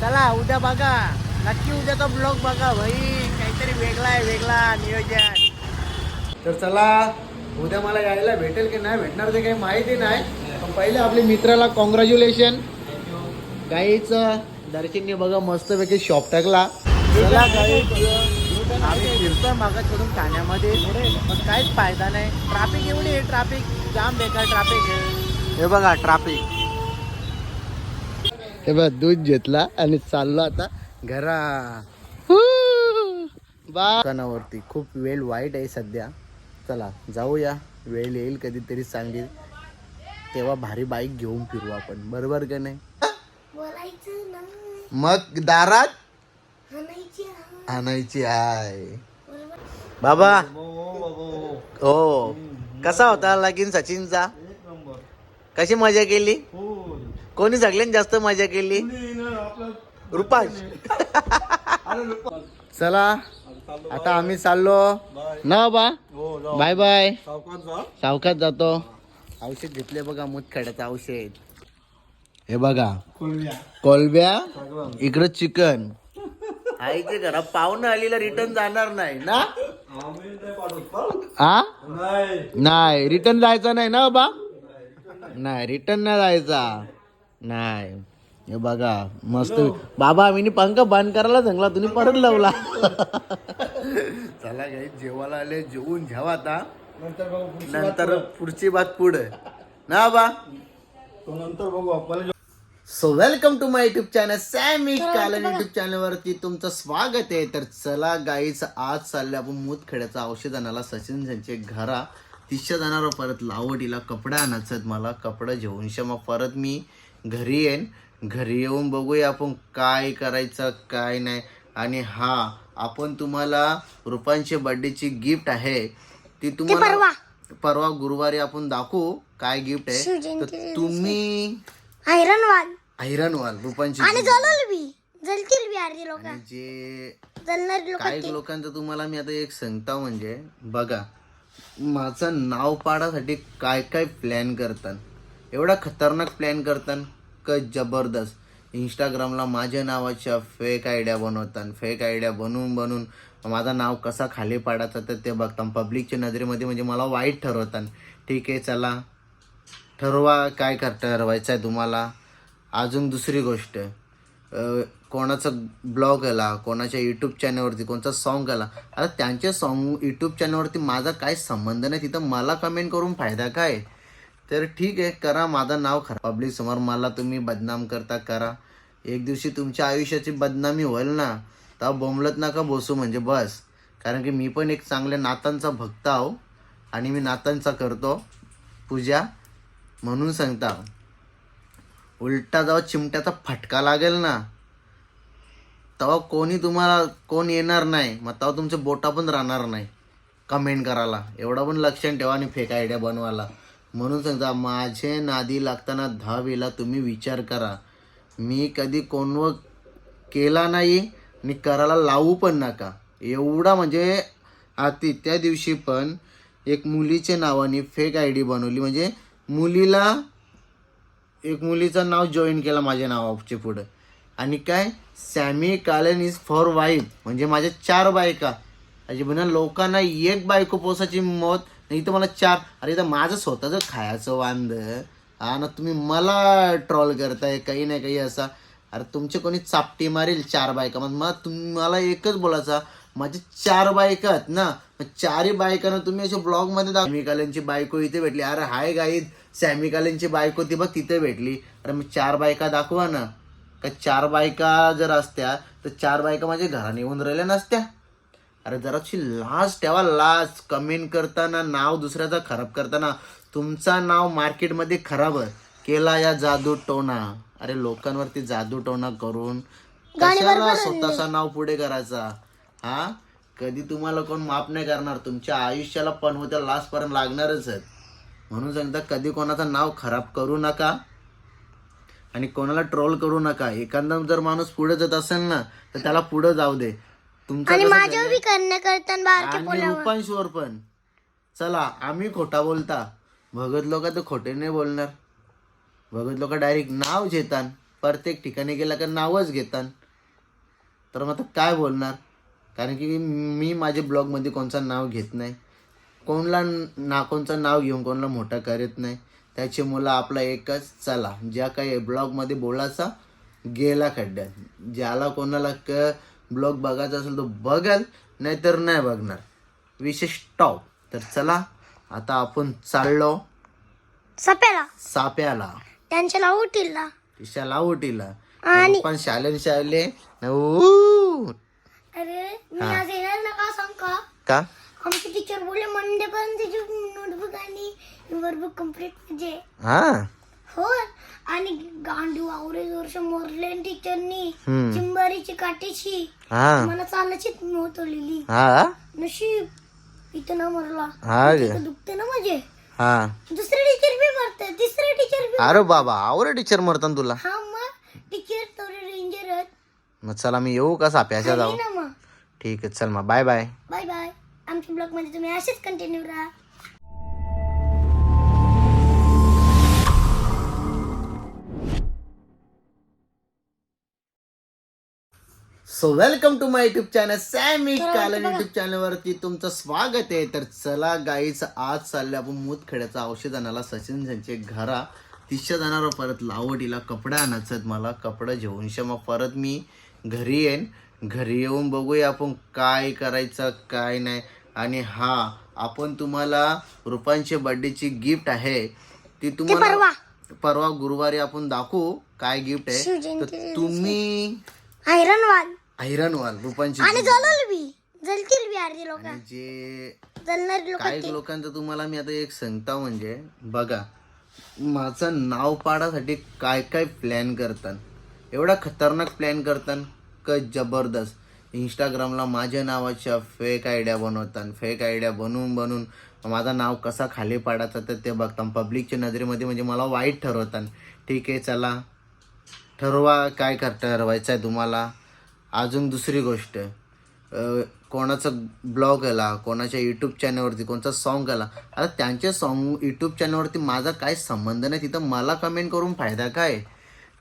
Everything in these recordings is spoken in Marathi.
चला उद्या बघा. नक्की उद्याचा ब्लॉग बघा भाई. काहीतरी वेगळा आहे वेगळा नियोजन. तर चला उद्या मला यायला भेटेल की नाही भेटणार ते काही माहिती नाही. पण पहिले आपल्या मित्राला कॉंग्रॅच्युलेशन गाईच दर्शनने बघा मस्तपैकी शॉप टाकला. चला गाईच आम्ही फिरतोय मागाकडून ठाण्यामध्ये. पण काहीच फायदा नाही. ट्राफिक एवढी आहे ट्राफिक जाम बेकार ट्राफिक आहे. हे बघा ट्राफिक हे बघ दूध घेतला आणि चाललो आता घरा. दुकानावरती खूप वेळ वाईट आहे सध्या. चला जाऊया. वेळ येईल कधीतरी चांगली तेव्हा भारी बाईक घेऊन फिरू आपण. बरोबर का नाही? बोलायचं नाही. मग दारात. आणायची आहे. बाबा. हो कसा होता लगीन सचिनचा? कशी मजा केली? कोणी सगळ्यांनी जास्त मजा केली? रुपाश चला आता आम्ही चाललो. ना बा. Bye bye. सावकाश जातो. औषध घेतले बघा मुतखड्याचं औषध. हे बघा. कोलब्या इकडं चिकन. आईचे घरा पाहुणं आलेला रिटर्न जाणार नाही ना? हा नाही रिटर्न जायचं नाही ना बा? नाही रिटर्न नाही जायचा. नाही. हे बघा मस्त. बाबा आम्ही पंख बंद करायला सांगला तुम्ही परत लावला. चला काही जेवायला आले जेवून घ्यावा आता. नंतर पुढची बात पुढे. ना बा? नंतर बघू आपल्याला so welcome to my YouTube channel Sammy Kalan YouTube channel वरती तुमचं स्वागत आहे. तर चला गाईचं आज चाललं आपण मुतखड्याचं औषध आणायला. सचिन त्यांचे घरा तिसच्या जाणार परत लावटीला कपडे आणायचं मला. कपडे घेऊन शे मग परत मी. घरी येईन. घरी येऊन बघूया आपण काय करायचं काय नाही. आणि हा आपण तुम्हाला रुपांचे बर्थडेची गिफ्ट आहे. ती तुम्हाला परवा. गुरुवारी आपण दाखवू काय गिफ्ट आहे. तर तुम्ही आयरन वाल. ऐरणवाल रुपांची आणि जळल बी. जलतील बी अर्धी लोक. जे काही लोकांचं तुम्हाला मी आता एक सांगता म्हणजे बघा माझं नाव पाडासाठी काय काय प्लॅन करतात. एवढा खतरनाक प्लॅन करतात क जबरदस्त. इंस्टाग्रामला माझ्या नावाच्या फेक आयडिया बनवतात फेक आयडिया बनवून बनवून माझं नाव कसा खाली पाडायचं तर ते बघतात पब्लिकच्या नजरेमध्ये म्हणजे मला वाईट ठरवतात ठीक आहे चला. ठरवा काय कर ठरवायचं आहे तुम्हाला. अजून दुसरी गोष्ट. कोणाचं कोणाचा ब्लॉग आला कोणाच्या यूट्यूब चॅनलवरती कोणचा सॉन्ग आला. आता त्यांच्या सॉन्ग यूट्यूब चॅनलवरती माझा काय संबंध नाही तिथं मला कमेंट करून फायदा काय? तर ठीक आहे करा. माझं नाव खरं. पब्लिक समोर मला तुम्ही बदनाम करता करा. एक दिवशी तुमच्या आयुष्याची बदनामी होईल ना तेव्हा बोंबलत नका बसू म्हणजे बस. कारण की मी पण एक चांगल्या नातांचा भक्त आहो आणि मी नातांचा करतो. पूजा म्हणून सांगता उलटा जेव्हा चिमट्याचा फटका लागेल ना तेव्हा कोणी तुम्हाला कोण येणार नाही. मग तेव्हा तुमचे बोटा पण राहणार नाही. कमेंट करायला. एवढा पण लक्षात ठेवा आणि फेक आयडिया बनवायला. म्हणून सांगता माझे नादी लागताना दहावीला तुम्ही विचार करा. मी कधी कोणव केला नाही आणि करायला लावू पण नका. एवढा म्हणजे आती त्या दिवशी पण एक मुलीच्या नावाने फेक आय डी बनवली. म्हणजे मुलीला एक मुलीचं नाव जॉईन केलं माझ्या नावाचे पुढं. आणि काय? Sammy Kalan is for wife म्हणजे माझ्या चार बायका. म्हणजे म्हणा लोकांना एक बायको पोसाची मत नाही इथं मला चार. अरे इथं माझं स्वतःचं खायचं वांद. हा ना तुम्ही मला ट्रॉल करताय काही नाही काही असा. अरे तुमचे कोणी चापटी मारेल चार बायका मग मला तुम्हाला एकच बोलायचा. माझे चार बायका आहेत ना. मग चारही बायकांना तुम्ही अशा ब्लॉगमध्ये सॅमी कालेंची बायको इथे भेटली. अरे हाय गाईत सॅमी कालेंची बायको ती बघ तिथे भेटली. अरे मग चार बायका दाखवा ना. का चार बायका जर असत्या तर चार बायका माझ्या घराने येऊन राहिल्या नसत्या. अरे जराशी लाज ठेवा लाज. कमेंट करताना नाव दुसऱ्याचा खराब करताना तुमचा नाव मार्केटमध्ये खराब केला या जादू टोना. अरे लोकांवरती जादू टोना करून कशाला स्वतःचा नाव पुढे करायचा? हा? कधी तुम्हाला कोण माफ नाही करणार. तुमच्या आयुष्याला पण होत्या लास्ट पर्यंत लागणारच आहेत. म्हणून सांगता कधी कोणाचं नाव खराब करू नका आणि कोणाला ट्रोल करू नका. एखादा जर माणूस पुढे जात असेल ना तर त्याला पुढे जाऊ दे. तुमचं आणि कसं माझ्या बी करण्या करताना बारके आणि रुपांशवर पण. चला आम्ही खोटा बोलता. भगत लोक तर खोटे नाही बोलणार. भगत लोक डायरेक्ट नाव घेतात. प्रत्येक ठिकाणी गेला का नावच घेतात. तर मग आता काय बोलणार? कारण की मी माझ्या ब्लॉगमध्ये कोणचं नाव घेत नाही. कोणला ना कोणचं नाव घेऊन कोणाला मोठा करत नाही. त्याची मुलं आपला एकच. चला ज्या काही ब्लॉगमध्ये बोलायचा गेला खड्ड्यात. ज्याला कोणाला क ब्लॉग बघायचा असेल तो बघेल नाहीतर नाही बघणार. विशेष टॉप. तर चला आता आपण चाललो सप्याला. साप्याला. त्यांच्या लावू टिल्ला शाला उटीला आणि- पण शालेन शाले ऊ. अरे मी आज येणार ना का सांग का? का? आमचे टीचर बोलले मंडे पण त्याची नोटबुक आणि वर्कबुक कंप्लीट म्हणजे हा. हो आणि गांडू आवरेज वर्ष मोरले टीचरनी हम्म. चिंबारीची हा. मला चालायचीच नव्हतं हा. नशीब. इथं ना मरला. हा गे. इथं दुखते ना माझे हा. दुसरे टीचर बी मरतात तिसरे टीचर बी अरे बाबा आवरे टीचर मरतात तुला. हा मग. टीचर डेंजर आहेत. मग चला मी येऊ का साप्याच्या जाऊ? ना मग. ठीक आहे चल मग. बाय बाय बाय बाय आमच्या ब्लॉगमध्ये तुम्ही असेच कंटिन्यू राहा. So welcome to my YouTube channel Sammy Kalan YouTube channel वरती तुमचं स्वागत आहे. तर चला गाईचं आज चाललं आपण मुतखेड्याचं औषध आणायला सचिन त्यांचे घरा. तिसच्या जाणार परत लावटीला कपडे आणायचं मला. कपडे घेऊन शे मग परत मी घरी येईन. घरी येऊन बघूया आपण काय करायचं काय नाही. आणि हा आपण तुम्हाला रुपांचे बर्थडेची गिफ्ट आहे. ती तुम्हाला परवा. गुरुवारी आपण दाखवू काय गिफ्ट आहे. तर तुम्ही आयरन वाल ऐरणवाल रुपांची आणि जळल बी. जलतील बी अर्धी लोक. आणि जे जलणारी लोक काही लोकांचं तुम्हाला मी आता एक सांगता म्हणजे बघा माझं नाव पाडासाठी काय काय प्लॅन करतात? एवढा खतरनाक प्लॅन करतात? क जबरदस्त. इंस्टाग्रामला माझ्या नावाच्या फेक आयडिया बनवतात. फेक आयडिया बनवून बनवून माझं नाव कसा खाली पाडायचा तर ते बघतात. पब्लिकच्या नजरेमध्ये म्हणजे मला वाईट ठरवतात. ठीक आहे चला. ठरवा काय कर ठरवायचं आहे तुम्हाला? अजून दुसरी गोष्ट कोणाचा ब्लॉग आला कोणाच्या यूट्यूब चॅनलवरती कोणचा सॉन्ग आला आता त्यांच्या सॉन्ग यूट्यूब चॅनलवरती माझा काय संबंध नाही तिथं मला कमेंट करून फायदा काय?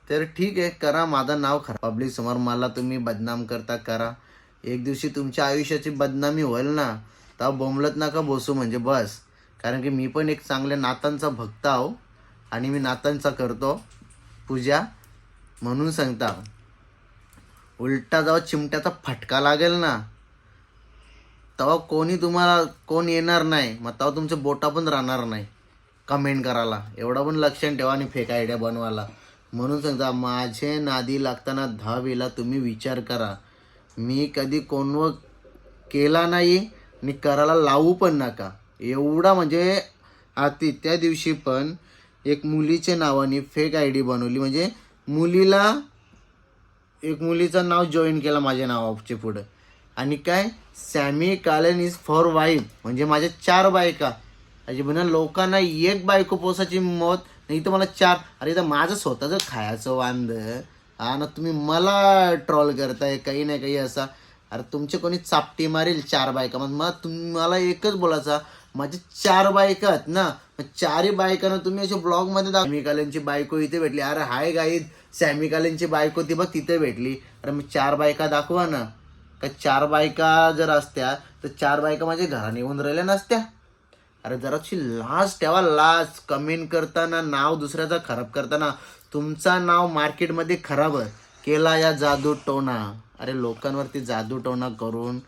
तर ठीक आहे करा माझं नाव खरा. पब्लिक समोर मला तुम्ही बदनाम करता करा. एक दिवशी तुमच्या आयुष्याची बदनामी होईल ना तर बोंबलत नका बसू म्हणजे बस. कारण की मी पण एक चांगल्या नातांचा भक्त आहो आणि मी नातांचा करतो. पूजा म्हणून सांगता. उलटा जेव्हा चिमट्याचा फटका लागेल ना तेव्हा कोणी तुम्हाला कोण येणार नाही मग तेव्हा तुमचे बोटा पण राहणार नाही कमेंट करायला. एवढा पण लक्षात ठेवा आणि फेक आयडिया बनवायला. म्हणून सांगता माझे नादी लागताना दहावीला तुम्ही विचार करा. मी कधी कोणव केला नाही आणि करायला लावू पण नका. एवढा म्हणजे आती त्या दिवशी पण एक मुलीच्या नावाने फेक आय डी बनवली. म्हणजे मुलीला एक मुलीचं नाव जॉईन केलं माझ्या नावाचे पुढं. आणि काय? Sammy Kalan is for wife म्हणजे माझ्या चार बायका. अशी म्हणा लोकांना एक बायको पोसायची मत नाही तर मला चार. अरे तर माझं स्वतःचं खायचं वांद. हा ना तुम्ही मला ट्रॉल करताय काही नाही काही असा. अरे तुमचे कोणी चापटी मारेल चार बायका. मग मला तुम्हाला एकच बोलायचा. माझे चार बायका आहेत ना चारही बायकांना तुम्ही असे ब्लॉगमध्ये सॅमी कालेंची बायको इथे भेटली. अरे हाय गाईत सॅमी कालेंची बायको ती बघ तिथे भेटली. अरे मग चार बायका दाखवा ना. का चार बायका जर असत्या तर चार बायका माझ्या घराने येऊन राहिल्या नसत्या. अरे जराशी लाज ठेवा लाज. कमेंट करताना नाव दुसऱ्याचा खराब करताना तुमचा नाव मार्केटमध्ये खराब केला या जादू टोना. अरे लोकांवरती जादू टोना करून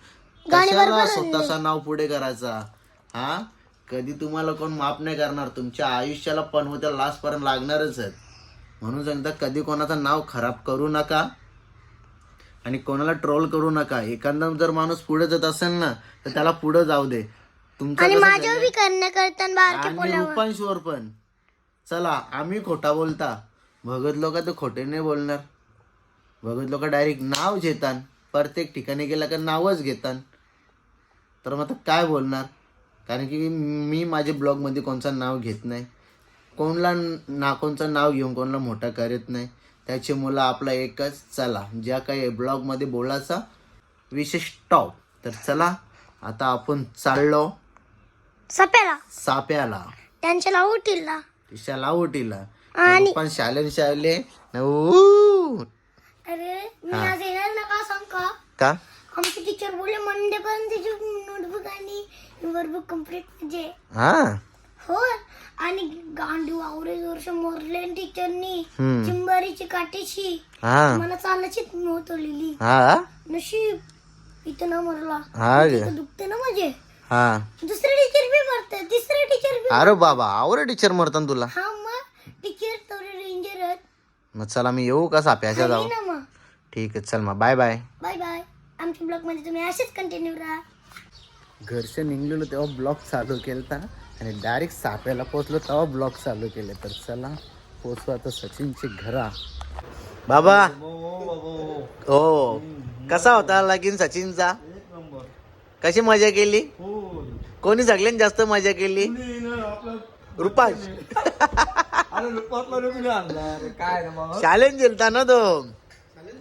कशाला स्वतःचा नाव पुढे करायचा? हा? कधी तुम्हाला कोण माफ नाही करणार तुमच्या आयुष्याला पण होत्या लास्ट पर्यंत लागणारच आहेत. म्हणून सांगता कधी कोणाचं नाव खराब करू नका आणि कोणाला ट्रोल करू नका. एखादा जर माणूस पुढे जात असेल ना तर त्याला पुढे जाऊ दे. तुमचं आणि कसं माझ्यावर बी करणं करताना बारके आणि रुपांशवर पण. चला आम्ही खोटा बोलता. भगत लोक तर खोटे नाही बोलणार. भगत लोक डायरेक्ट नाव घेतात. प्रत्येक ठिकाणी गेला का नावच घेतात. तर मग आता काय बोलणार? कारण की मी माझ्या ब्लॉगमध्ये कोणचं नाव घेत नाही. कोणला ना कोणचं नाव घेऊन कोणाला मोठा करत नाही. त्याची मुलं आपला एकच चला ज्या काही ब्लॉगमध्ये बोलायचा विशेष टॉप. तर चला आता आपण चाललो. सप्याला. साप्याला. त्यांच्या लावू टिल्ला शाला ओटीला आणि पण शाले शाले. अरे मी आज येणार ना का सांग का? का? आमचे टीचर बोलले मंडे पर्यंत त्याची नोटबुक आणि वर्कबुक कंप्लीट पाहिजे हा? हो आणि गांडू आवरेज वर्ष मोरले टीचरनी हम्म. चिंबारीची काटेशी हा. मला चालायचीच नव्हतं लिहिली हा? नशीब. इथं ना मरला. हा गे. इथं दुखते ना माझे हा. दुसरे टीचर बी मरतात तिसरे टीचर बी अरे बाबा आवड टीचर मरतान तुला. हा मग. टीचर थोडे डेंजर आहेत. मग चला मी येऊ का साप्याच्या जाऊ? ना मग. ठीक आहे चल मग. बाय बाय बाय बाय आमच्या ब्लॉगमध्ये तुम्ही असेच कंटिन्यू राहा. घरचे निघलेलो तेव्हा ब्लॉग चालू केलता आणि डायरेक्ट साप्याला पोचलो तेव्हा ब्लॉग चालू केले. तर चला पोचलो आता सचिनचे घरा. बाबा. हो. कसा होता लगीन सचिनचा? कशी मजा केली? हो कोणी सगळ्यांनी जास्त मजा केली? रुपाश चॅलेंज गेलता ना तो?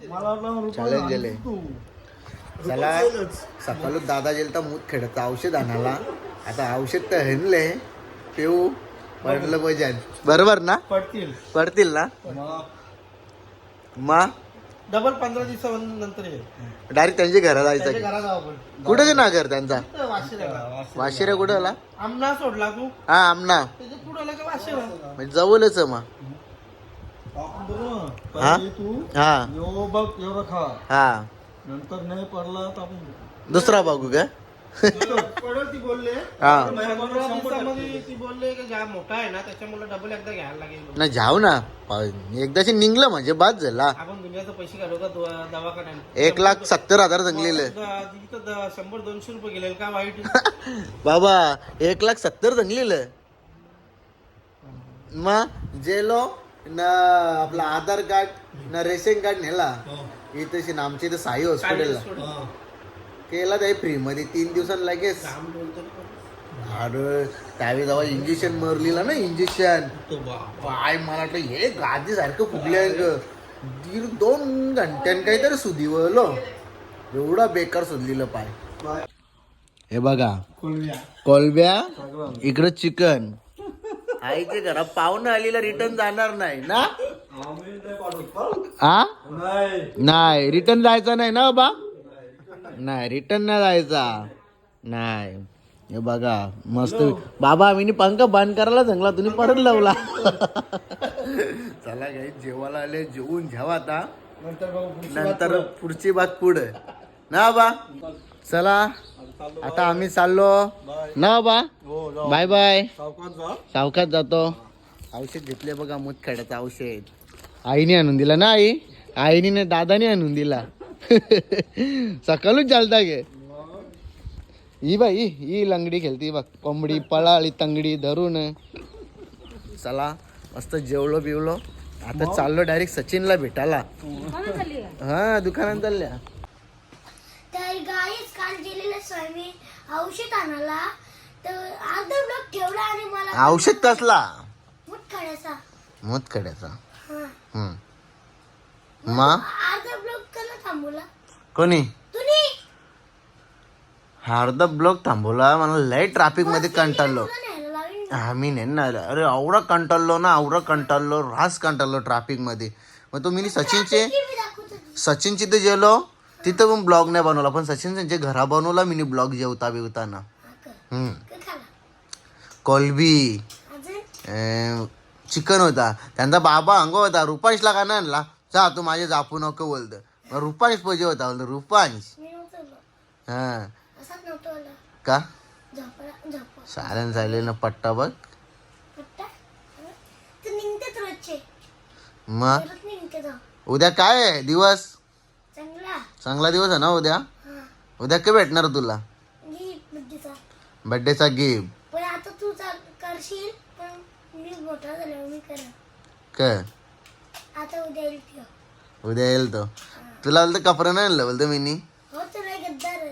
मला वाटलं चला सकाळी दादा गेलता मूत खेळता औषध आणायला. आता औषध तर हेनले पिऊ पडलं पाहिजे. बरोबर ना? पडतील. पडतील ना? मा? डबल पंधरा दिवसानंतर डायरेक्ट त्यांच्या घरा त्याच्या जायचं घरात आपण कुठे ना घर त्यांचा. वाशिरा कुठं आला? आमना सोडला तू. हा आमना. म्हणजे जवळच मग. हा? हा. हा. नंतर नाही पडला तर आपण दुसरा बघू का? पडल ती बोलले. हा. पंधरा दिवसामध्ये ती बोलले की ज्या मोठा आहे ना त्याच्यामुळे डबल एकदा घ्यायला लागेल नाही जाऊ ना. प- एकदाशी निघलं म्हणजे बाद झाला. आपण दुनियाचे पैसे घालू का दवा- दवाखान्यात? एक लाख सत्तर हजार जंगलेलं. द- तिथं द- शंभर दोनशे रुपये गेले का वाईट? बाबा एक लाख सत्तर जंगलेलं. मग जेलो ना आपला आधार कार्ड ना रेशन कार्ड नेला. इथं आमच्या इथं साई हॉस्पिटलला केला ते फ्री मध्ये. तीन दिवसांनी लगेच. अरे त्यावेळी जेव्हा इंजेक्शन मरलीला ना इंजेक्शन पाय मला वाटलं हे गादी सारखं फुगले दीड दोन घंट्यान काहीतरी सुधीवलो. एवढा बेकार सुधलेलं पाय. हे बघा. कोलब्या इकडं चिकन. आईचे घरा पाहुणं आलेला रिटर्न जाणार नाही ना? हा? नाही रिटर्न जायचं नाही ना बा नाही रिटर्न नाही जायचा. नाही. हे बघा मस्त. बाबा आम्ही पंख बंद करायला सांगला तुम्ही परत लावला. चला काही जेवायला आले जेवून घ्यावा आता. नंतर पुढची बात पुढे. ना बा चला. आता आम्ही चाललो. ना बा. हो बाय बाय. सावकाश जातो. औषध घेतले बघा मुतखड्याचं औषध. आईने आणून दिला ना आई? आईने दादाने आणून दिला. सकाळून चालता गे. ही बाई ही लंगडी खेळती बघ. कोंबडी पळाली तंगडी धरून. चला मस्त जेवलो बिवलो. आता चाललो डायरेक्ट सचिनला भेटायला. हा दुकानात चालल्या तर गाईच काल गेलेलं स्वामी औषध आणायला तर अर्धा ब्लॉक ठेवला आणि मला औषध कसला? मुतखड्याचा. हा. हम्म. मा? अर्धा ब्लॉक थांबवला. कोणी? तुम्ही? अर्धा ब्लॉक थांबवला. मला लय ट्रॅफिकमध्ये कंटाळलो. आम्ही नेणार अरे आवडा कंटाळलो ना आवडा कंटाळलो. रास कंटाळलो ट्रॅफिकमध्ये. मग तो मी सचिनचे मी दाखवत. होते. सचिन तिथे गेलो तिथं पण ब्लॉग नाही बनवला पण सचिन त्यांच्या घरा बनवला मी ब्लॉग जेवता बिवताना? हम्म. कोलबी. चिकन होता. त्यांचा बाबा अंग होता रुपांशला का नाही आणला? जा तू माझे जापू नको बोलतं. मग रुपांश पाहिजे होता बोलतो रुपांश. हा. का? सारण झालेलं पट्टा बघ. मग? उद्या काय आहे? दिवस? चांगला दिवस आहे ना उद्या? उद्या काय भेटणार तुला? बर्थडेचा गिफ्ट. पण आता तू चाल करशील पण मी मोठा झाल्यावर मी करेन. काय? आता उद्या येईल त्यो उद्या येईल तो. तुला बोलतं कपडा नाही आणलं बोलतो मी हो गद्दार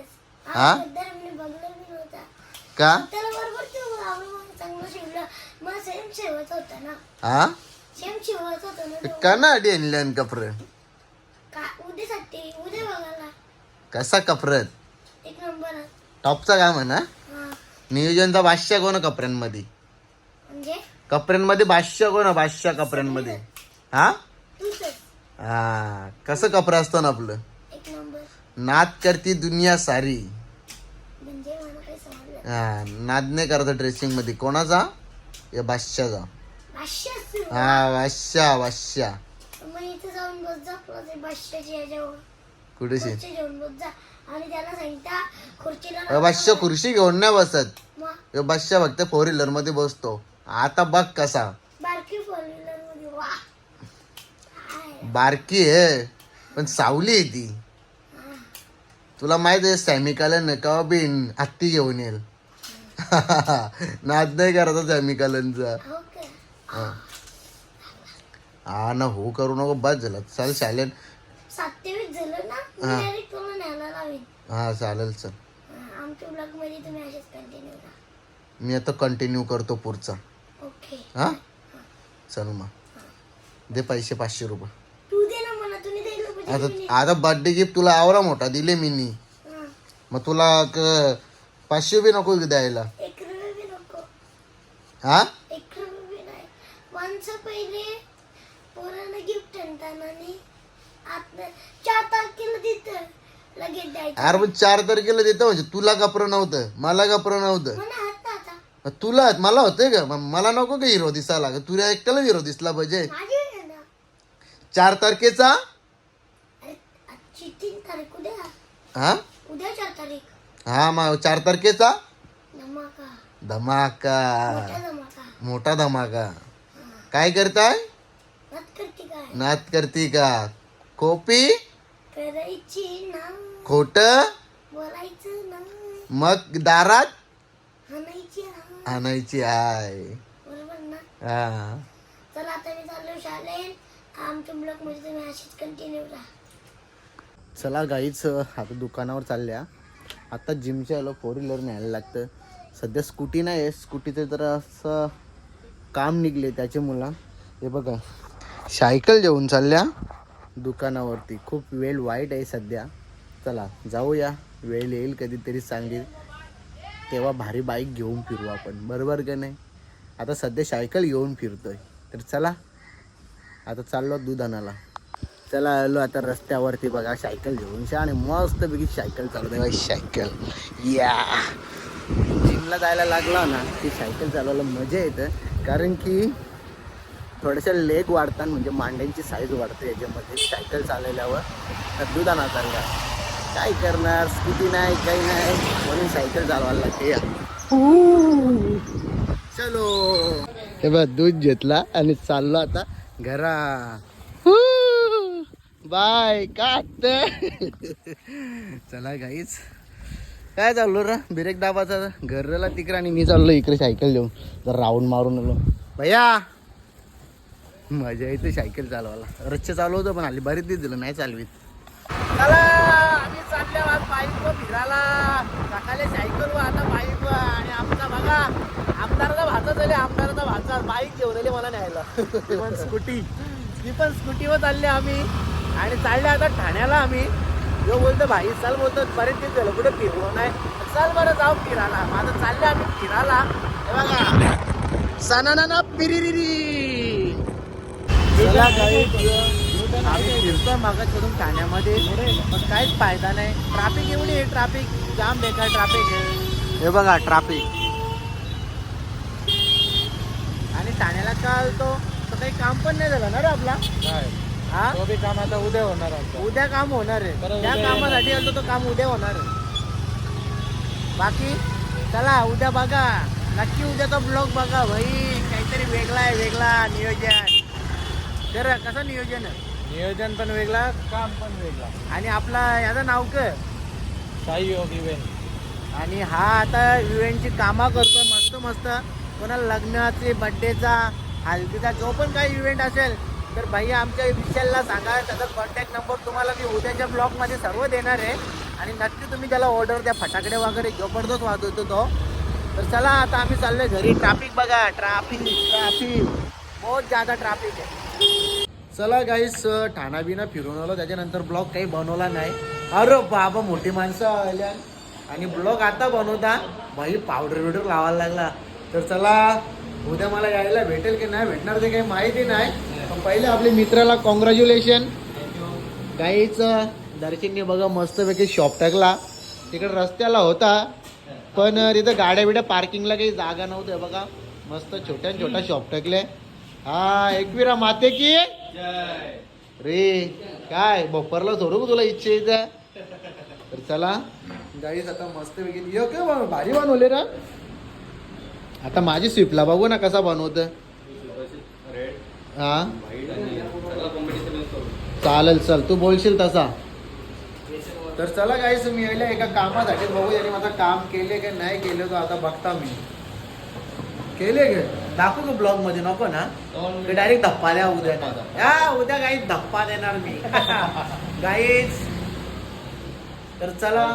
मी का? त्याला बरोबर तू आवडून चांगलं शिवलं. मग सेम शिवत होता ना. हा? सेम शिवत होता ना तो. का ना अडी आणलं कपडे? का? उद्यासाठी उद्या बघायला. कसा कपरत? एक नंबर टॉपचा काय म्हणा हा? नियोजनचा बादशाह कोण कपड्यांमध्ये म्हणजे? कपड्यांमध्ये बादशाह कोण? बादशाह कपड्यांमध्ये हा? हा. कसं कपडं असतं ना आपलं? एक नंबर नाद करती दुनिया सारी. म्हणजे मला काही समजलं हा नाद नाही करत ड्रेसिंगमध्ये कोणाचा? या बादशाचा पाचशे असतील हा बादशाह बादशाह मग इथे जाऊन बस जा. कुठेशी? खुर्ची घेऊन बस जा. आणि त्याला सांगता खुर्चीला अ, बादशाह खुर्शी घेऊन नाही बसत. मग ह्यो बादशाह फक्त फोर व्हीलरमध्ये बसतो. आता बघ कसा. बारकी फोर व्हीलरमध्ये वा. काय? बारकी आहे पण सावली आहे ती. तुला माहीत आहे सॅमिकालन का बिन हत्ती घेऊन येईल. नाद नाही करायचा सॅमिकालनचा हो का हा ना हो करू नको बस झालं. चल चालेल सत्तावीस झालं ना मी हा. न्यायला लावेन. हा चालेल चल. हा, आमच्या ब्लॉगमध्ये तुम्ही असेच कंटिन्यू करा. मी आता कंटिन्यू करतो पुढचा. ओके हा? चल मग. दे पैसे पाचशे रुपये. तू दे ना मला तुम्ही द्यायला पाहिजे आता. आता बर्थडे गिफ्ट तुला आवरा मोठा दिले मी नी हा. मग तुला क- पाचशे बी नको द्यायला. एक रुपये बी नको. हा? एक रुपये बी नाही. माणसं पहिले पोरांना गिफ्ट आणताना आणि आता चार तारखेला देतं. लगेच द्यायचं. अरे पण चार तारखेला देतो म्हणजे तुला कपडं नव्हतं मला कपडं नव्हतं. मला आता आता. मग तुला मला होतंय का? मग मला नको का हिरो दिसायला? का तुला एकट्याला हिरो दिसला पाहिजे. माझी आहे ना. चार तारखेचा? अरे आजची तीन तारीख उद्या. हा? उद्या चार तारीख. हा मग चार तारखेचा? धमाका. धमाका. मोठा धमाका. मोठा धमाका. काय करताय? नात करती का? कॉपी? करायची ना. खोट? बोलायचं नाही मग दारात? हाणायची हा. आणायची आहे बरोबर ना. हा. चला आता मी चाललो शाळेत. आमच्या ब्लॉगमध्ये तुम्ही अशीच कंटिन्यू राहा. चला गाईच आता दुकानावर चालल्या. आता जिमच्या याला फोर व्हीलर न्यायला लागतं. सध्या स्कूटी नाही आहे स्कूटीचं जरा असं काम निघले त्याच्यामुळं. हे बघा. सायकल घेऊन चालल्या दुकानावरती. खूप वेळ वाईट आहे सध्या. चला जाऊया. वेळ येईल कधीतरी चांगली तेव्हा भारी बाईक घेऊन फिरू आपण. बरोबर का नाही? आता सध्या सायकल घेऊन फिरतोय. तर चला. आता चाललो दूध आणायला चला आलो आता रस्त्यावरती बघा. सायकल घेऊन शा आणि मस्त पैकी सायकल चालवते बाई सायकल या. जिमला जायला लागला ना की सायकल चालवायला मजा येतं. कारण की थोड्याशा लेग वाढतात म्हणजे मांड्यांची साईज वाढते याच्यामध्ये. सायकल चालवल्यावर तर दूध आणा चालला काय करणार? स्कूटी नाही काही नाही. म्हणून सायकल चालवायला लागते चलो. हे बघ दूध घेतला आणि चाललो आता घरा. बाय काट. चला गाईच काय चाललो रा? ब्रेक दाबाचा घरला तिकडे आणि मी चाललो इकडे सायकल घेऊन. जर राऊंड मारून आलो. भैया! मजा येते सायकल चालवायला. रच्चे चालवतो पण आली बरीच दिलं नाही चालवीत. चला आम्ही चाललो आज बाईकवर फिरायला. सकाळी सायकल आता बाईकवर आणि आमचा बघा आमदाराचा भाचा झाले आमदाराचा भाचा. बाईक घेऊन आले मला न्यायला. पण स्कूटी. ती पण स्कूटीवर चालले आम्ही. आणि चालले आता ठाण्याला आम्ही. जो बोलतो भाई चल बोलतो. बरेच दिवस झालं कुठे फिरलो नाही. चल बरं जाऊ फिरायला. माझं चालले आम्ही फिरायला. बघा. सणाना पिरिरिरी. चला आम्ही फिरतोय मागाकडून ठाण्यामध्ये. पण काहीच फायदा नाही. ट्राफिक एवढी आहे ट्राफिक जाम बेकार ट्राफिक आहे. हे बघा ट्राफिक आणि ठाण्याला का आलतो तर काही काम पण नाही झालं ना रे आपला? हा? तो बी काम आता उद्या होणार उद्या काम होणार आहे. त्या कामासाठी आलतो तो काम उद्या होणार आहे. बाकी चला उद्या बघा. नक्की उद्याचा ब्लॉग बघा भाई. काहीतरी वेगळा आहे वेगळा नियोजन. जरा कसं नियोजन आहे? नियोजन पण वेगळा काम पण वेगळा. आणि आपला याचं नाव काय? साई योग इव्हेंट आणि हा आता इव्हेंटची कामं करतोय मस्त मस्त. कोणाला लग्नाचे बड्डेचा हल्दीचा जो पण काही इव्हेंट असेल तर भाई आमच्या विशालला सांगा. त्याचा कॉन्टॅक्ट नंबर तुम्हाला मी उद्याच्या ब्लॉगमध्ये सर्व देणार आहे. आणि नक्की तुम्ही त्याला ऑर्डर द्या. फटाकडे वगैरे जबरदस्त वाजवतो तो. तर चला आता आम्ही चाललोय घरी. ट्रॅफिक बघा. ट्रॅफिक ट्रॅफिक बहुत ज्यादा ट्रॅफिक आहे. चला गाईस ठाणा बिना फिरून आलो. त्याच्यानंतर ब्लॉग काही बनवला नाही. अरे बाबा मोठी माणसं आल्या आणि ब्लॉग आता बनवता. भाई पावडर बिवडर लावायला लागला. तर चला उद्या मला यायला भेटेल की नाही भेटणार ते काही माहिती नाही. पण पहिले आपल्या मित्राला कॉंग्रॅच्युलेशन गाईच दर्शनने बघा मस्तपैकी शॉप टाकला. तिकडे रस्त्याला होता. पण तिथं गाड्या बिड्या पार्किंगला काही जागा नव्हत्या बघा मस्त छोट्या छोट्या शॉप टाकले हा एकविरा माते की? रे काय बप्परला सोडू तुला इच्छा तर चला. गाईस आता मस्त पैकी यो काय भारी बनवले रे. आता माझी स्विपला बघू ना कसा बनवत हा? चालेल चल तू बोलशील तसा. तर चला गाईस मी यायला एका कामासाठी बघू यांनी माझं काम केले की नाही केले तो आता बघता मी. केले गे दाखवू का ब्लॉगमध्ये नको ना. डायरेक्ट धप्पा द्या उद्या. या उद्या गाईच धप्पा देणार मी. गाईच तर चला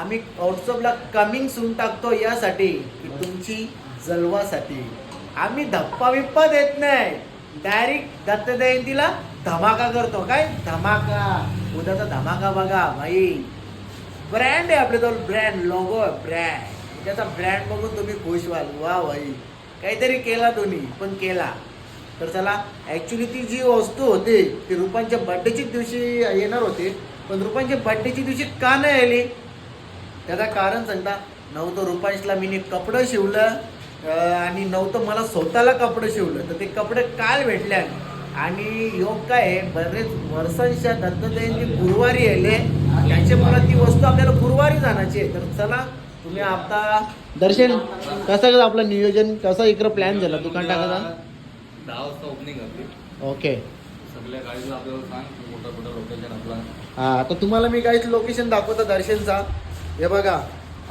आम्ही व्हॉट्सअपला कमिंग सून टाकतो यासाठी की तुमची जलवासाठी. आम्ही धप्पा बिप्पा देत नाही. डायरेक्ट दत्त जयंतीला धमाका करतो. काय? धमाका. उद्याचा धमाका बघा भाई. ब्रँड आहे आपले तो ब्रँड लोगो ब्रँड त्याचा ब्रँड बघून तुम्ही खुश व्हाल. वा भाई. काहीतरी केला दोन्ही पण केला. तर चला ॲक्च्युली ती जी वस्तू होती ती रुपांच्या बड्डेच्या दिवशी येणार होती पण रुपांच्या बड्डेच्या दिवशी का नाही आली? त्याचं कारण सांगता नव्हतं रुपांशला मी कपडं शिवलं आणि नव्हतं मला स्वतःला कपडं शिवलं. तर ते कपडे काल भेटले आणि योग काय आहे, बरेच वर्षांच्या दत्त जयंती गुरुवारी आले त्याच्यामुळे ती वस्तू आपल्याला गुरुवारी जाण्याची आहे. तर चला तुम्ही आता दर्शन कसं कसं आपलं नियोजन? कसं इकडं प्लॅन झाला? दुकान टाकायचा? दहा वाजता ओपनिंग ओके सगळ्या गाडीला आपल्याला सांग कुठं कुठं लोकेशन आपला. हा तर तुम्हाला मी काहीच लोकेशन दाखवतो दर्शनचा. हे बघा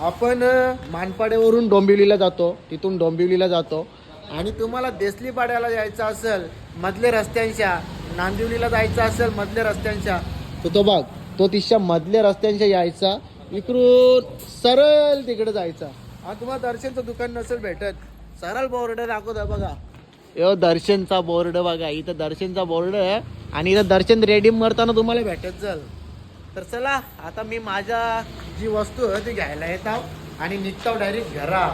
आपण मानपाड्यावरून डोंबिवलीला जातो. तिथून डोंबिवलीला जातो. आणि तुम्हाला देसली पाड्याला जायचं असेल मधले रस्त्यांच्या नांदिवलीला जायचं असेल मधल्या रस्त्यांच्या तर तो बघ तो तिच्या मधल्या रस्त्यांच्या यायचा. इकडून सरळ तिकडे जायचा. हा तुम्हाला दर्शनचं दुकान नसेल भेटत. सरळ बोर्ड दाखवतो बघा. यो दर्शनचा बोर्ड बघा. इथं दर्शनचा बोर्ड आहे आणि इथं दर्शन रेडीम करताना तुम्हाला भेटत जाल तर चला आता मी माझ्या जी वस्तू आहे ती घ्यायला येत आणि निघतो डायरेक्ट घरा